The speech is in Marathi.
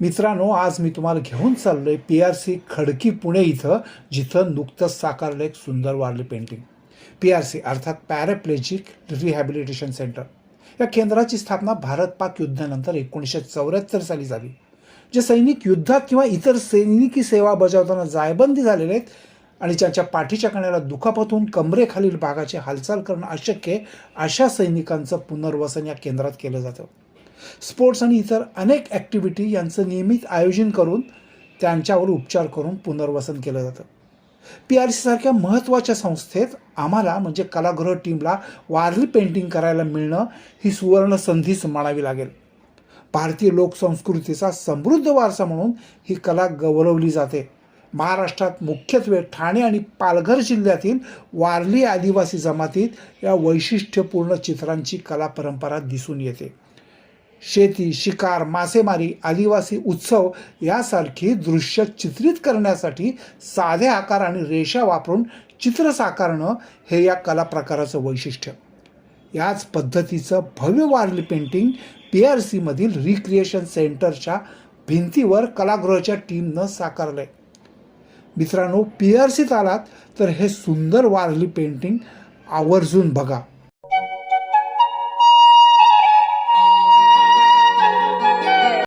मित्रांनो आज मी तुम्हाला घेऊन चाललो आहे P R C Khadki Pune इथं जिथं नुकतंच साकारलं एक सुंदर Warli painting P R C अर्थात पॅराप्लेजिक रिहॅबिलिटेशन सेंटर या केंद्राची स्थापना भारत पाक युद्धानंतर एकोणीसशे चौऱ्याहत्तर साली झाली. जे सैनिक युद्धात किंवा इतर सैनिकी सेवा बजावताना जायबंदी झालेले आहेत आणि ज्यांच्या पाठीच्या कण्याला दुखापतून कमरेखालील भागाची हालचाल करणं अशक्य अशा सैनिकांचं पुनर्वसन या केंद्रात केलं जातं. स्पोर्ट्स आणि इतर अनेक ॲक्टिव्हिटी यांचं नियमित आयोजन करून त्यांच्यावर उपचार करून पुनर्वसन केलं जातं. पी आर सीसारख्या महत्त्वाच्या संस्थेत आम्हाला म्हणजे कलागृह टीमला वारली पेंटिंग करायला मिळणं ही सुवर्ण संधीच म्हणावी लागेल. भारतीय लोकसंस्कृतीचा समृद्ध वारसा म्हणून ही कला गौरवली जाते. महाराष्ट्रात मुख्यत्वे ठाणे आणि पालघर जिल्ह्यातील वारली आदिवासी जमातीत या वैशिष्ट्यपूर्ण चित्रांची कला परंपरा दिसून येते. शेती शिकार मासेमारी आदिवासी उत्सव यासारखी दृश्य चित्रित करण्यासाठी साधे आकार आणि रेषा वापरून चित्र साकारणं हे या कला प्रकाराचं वैशिष्ट्य. याच पद्धतीचं भव्य वारली पेंटिंग पी आर सीमधील रिक्रिएशन सेंटरच्या भिंतीवर कलागृहाच्या टीमनं साकारलं आहे मित्रांनो पी आर सीत आलात तर हे सुंदर वारली पेंटिंग आवर्जून बघा.